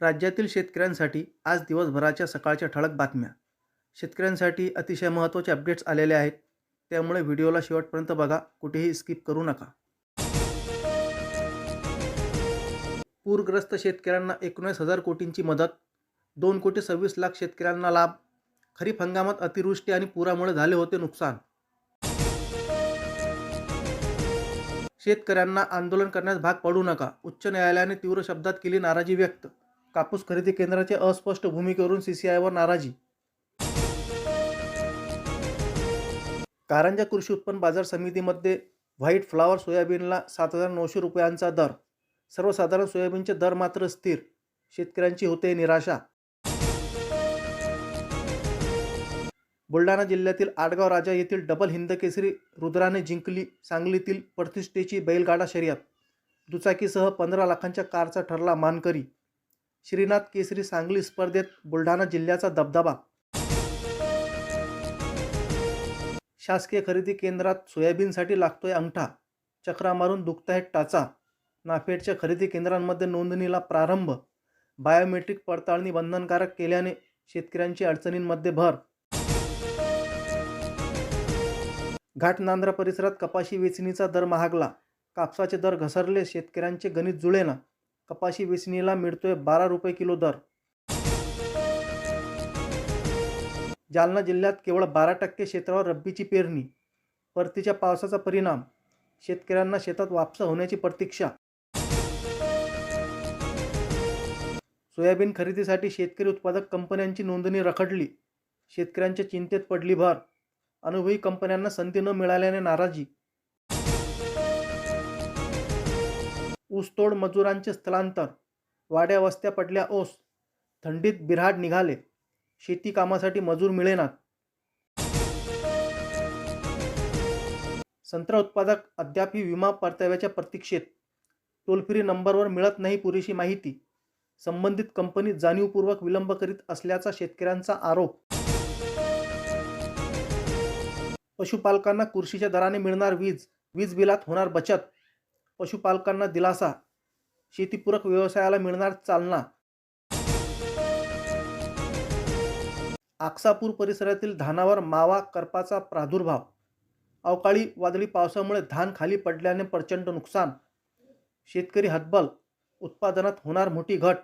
राज्यातील शेतकऱ्यांसाठी आज दिवसभराच्या सकाळच्या ठळक बातम्या. शेतकऱ्यांसाठी अतिशय महत्त्वाचे अपडेट्स आलेले आहेत. त्यामुळे व्हिडिओला शेवटपर्यंत बघा कुठेही स्किप करू नका. पूरग्रस्त शेतकऱ्यांना एकोणीस हजार कोटींची मदत दोन कोटी सव्वीस लाख शेतकऱ्यांना लाभ खरीप हंगामात अतिवृष्टी आणि पुरामुळे झाले होते नुकसान. शेतकऱ्यांना आंदोलन करण्यास भाग पडू नका उच्च न्यायालयाने तीव्र शब्दात केली नाराजी व्यक्त. कापूस खरेदी केंद्राच्या अस्पष्ट भूमिकेवरून सीसीआयवर नाराजी. कारंजा कृषी उत्पन्न बाजार समितीमध्ये व्हाईट फ्लावर सोयाबीनला सात हजार नऊशे रुपयांचा दर. सर्वसाधारण सोयाबीनचे दर मात्र स्थिर. शेतकऱ्यांची होते निराशा. बुलढाणा जिल्ह्यातील आडगाव राजा येथील डबल हिंद केसरी रुद्राने जिंकली सांगलीतील प्रतिष्ठेची बैलगाडा शर्यत. दुचाकीसह पंधरा लाखांच्या कारचा ठरला मानकरी. श्रीनाथ केसरी सांगली स्पर्धेत बुलढाणा जिल्ह्याचा दबदबा. शासकीय खरेदी केंद्रात सोयाबीनसाठी लागतोय अंगठा. चक्रा मारून दुखताहेत टाचा. नाफेडच्या खरेदी केंद्रांमध्ये नोंदणीला प्रारंभ. बायोमेट्रिक पडताळणी बंधनकारक केल्याने शेतकऱ्यांची अडचणींमध्ये भर. घाटनांद्रा परिसरात कपाशी वेचणीचा दर महागला. कापसाचे दर घसरले शेतकऱ्यांचे गणित जुळेना. कपाशी वेचणीला मिळतोय बारा रुपये किलो दर. जालना जिल्ह्यात केवळ बारा टक्के क्षेत्रावर रब्बीची पेरणी. परतीच्या पावसाचा परिणाम शेतकऱ्यांना शेतात वापसा होण्याची प्रतीक्षा. सोयाबीन खरेदीसाठी शेतकरी उत्पादक कंपन्यांची नोंदणी रखडली. शेतकऱ्यांच्या चिंतेत पडली भर. अनुभवी कंपन्यांना संधी न मिळाल्याने नाराजी. ऊसतोड मजुरांचे स्थलांतर वाड्या वस्त्या पडल्या ओस थंडीत बिऱ्हाड निघाले शेती कामासाठी मजूर मिळेनात. संत्रा उत्पादक अद्यापही विमा परताव्याच्या प्रतीक्षेत टोल फ्री नंबरवर मिळत नाही पुरेशी माहिती संबंधित कंपनी जाणीवपूर्वक विलंब करीत असल्याचा शेतकऱ्यांचा आरोप. पशुपालकांना कुर्शीच्या दराने मिळणार वीज वीज बिलात होणार बचत पशुपालकांना दिलासा शेतीपूरक व्यवसायाला मिळणार चालना. आक्सापूर परिसरातील धानावर मावा करपाचा प्रादुर्भाव. अवकाळी वादळी पावसामुळे धान खाली पडल्याने प्रचंड नुकसान. शेतकरी हतबल उत्पादनात होणार मोठी घट.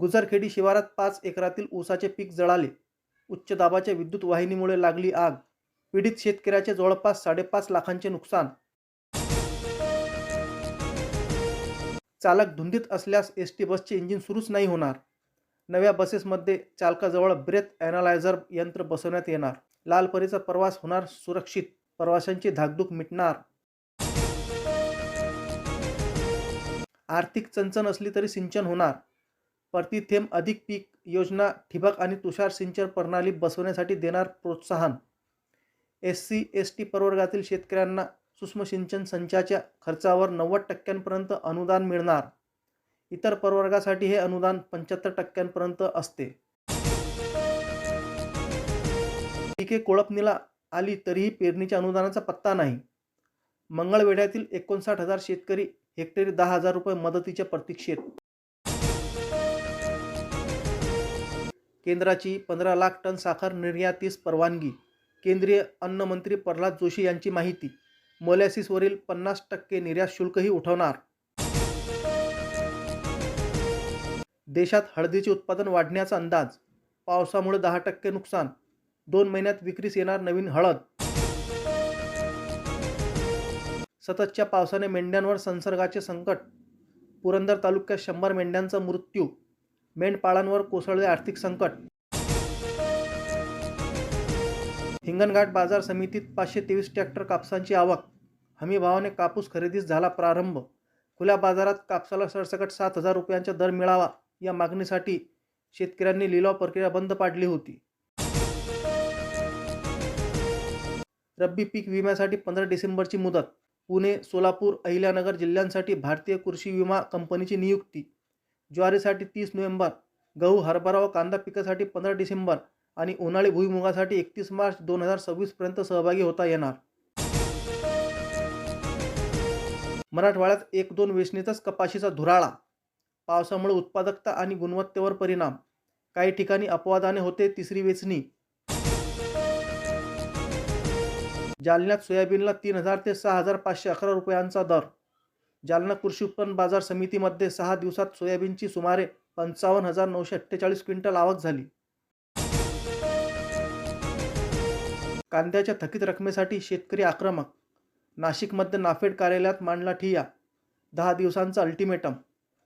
गुजरखेडी शिवारात पाच एकरातील ऊसाचे पीक जळाले. उच्च दाबाच्या विद्युत वाहिनीमुळे लागली आग. पीडित शेतकऱ्याचे जवळपास साडेपाच लाखांचे नुकसान. चालक धुंदीत असल्यास एस टी बसचे इंजिन सुरूच नाही होणार. नव्या बसेसमध्ये चालकाजवळ ब्रेथ ॲनालायझर यंत्र बसवण्यात येणार. लालपरीचा प्रवास होणार सुरक्षित. प्रवाशांची धाकधूक मिटणार. आर्थिक चणचण असली तरी सिंचन होणार. प्रति थेंब अधिक पीक योजना ठिबक आणि तुषार सिंचन प्रणाली बसवण्यासाठी देणार प्रोत्साहन. एस सी एस टी प्रवर्गातील शेतकऱ्यांना सूक्ष्म सिंचन संचाच्या खर्चावर नव्वद टक्क्यांपर्यंत अनुदान मिळणार. इतर प्रवर्गासाठी हे अनुदान पंच्याहत्तर टक्क्यांपर्यंत असते. पिके कोळपणीला आली तरीही पेरणीच्या अनुदानाचा पत्ता नाही. मंगळवेढ्यातील एकोणसाठ हजार शेतकरी हेक्टरी दहा हजार रुपये मदतीच्या प्रतीक्षेत केंद्राची पंधरा लाख टन साखर निर्यातीस परवानगी. केंद्रीय अन्नमंत्री प्रल्हाद जोशी यांची माहिती. मोलॅसिसवरील पन्नास टक्के निर्यात शुल्कही उठवणार. देशात हळदीचे उत्पादन वाढण्याचा अंदाज. पावसामुळे दहा टक्के नुकसान. दोन महिन्यात विक्रीस येणार नवीन हळद. सततच्या पावसाने मेंढ्यांवर संसर्गाचे संकट. पुरंदर तालुक्यात शंभर मेंढ्यांचा मृत्यू. मेंढपाळांवर कोसळले आर्थिक संकट. हिंगणघाट बाजार समितीत पाचशे तेवीस ट्रॅक्टर कापसांची आवक. हमी भावाने कापूस खरेदीस झाला प्रारंभ. खुल्या बाजारात कापसाला सरसकट सात हजार रुपयांचा दर मिळावा या मागणीसाठी शेतकऱ्यांनी लिलाव प्रक्रिया बंद पाडली होती. रब्बी पीक विम्यासाठी पंधरा डिसेंबरची मुदत. पुणे सोलापूर अहिल्यानगर जिल्ह्यांसाठी भारतीय कृषी विमा कंपनीची नियुक्ती. ज्वारीसाठी तीस नोव्हेंबर गहू हरभरा व कांदा पिकासाठी पंधरा डिसेंबर आणि उन्हाळी भुईमुगासाठी एकतीस मार्च दोन हजार सव्वीसपर्यंत सहभागी होता येणार. मराठवाड्यात एक दोन वेचणीतच कपाशीचा धुराळा. पावसामुळे उत्पादकता आणि गुणवत्तेवर परिणाम. काही ठिकाणी अपवादाने होते तिसरी वेचणी. जालन्यात सोयाबीनला तीन हजार ते सहा हजार पाचशे अकरा रुपयांचा दर. जालना कृषी उत्पन्न बाजार समितीमध्ये सहा दिवसात सोयाबीनची सुमारे पंचावन्न हजार नऊशे अठ्ठेचाळीस क्विंटल आवक झाली. कांद्याच्या थकीत रकमेसाठी शेतकरी आक्रमक. नाशिकमध्ये नाफेड कार्यालयात मांडला ठिया दहा दिवसांचा अल्टिमेटम.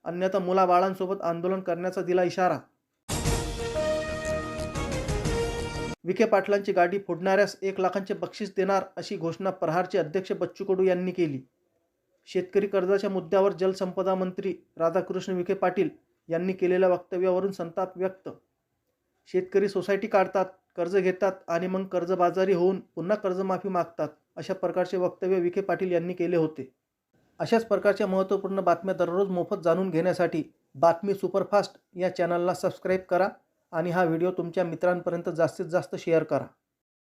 अन्यथा मुलाबाळांसोबत आंदोलन करण्याचा दिला इशारा. विखे पाटलांची गाडी फोडणाऱ्यास एक लाखांचे बक्षीस देणार अशी घोषणा प्रहारचे अध्यक्ष बच्चू कडू यांनी केली. शेतकरी कर्जाच्या मुद्द्यावर जलसंपदा मंत्री राधाकृष्ण विखे पाटील यांनी केलेल्या वक्तव्यावरून संताप व्यक्त. शेतकरी सोसायटी काढतात. कर्ज घेतात आणि मग कर्जबाजारी होऊन पुन्हा कर्जमाफी मागतात अशा प्रकारचे वक्तव्य विखे पाटील यांनी केले होते. अशाच प्रकारच्या महत्त्वपूर्ण बातम्या दररोज मोफत जाणून घेण्यासाठी बातमी सुपरफास्ट या चॅनलला सबस्क्राईब करा आणि हा व्हिडिओ तुमच्या मित्रांपर्यंत जास्तीत जास्त शेअर करा.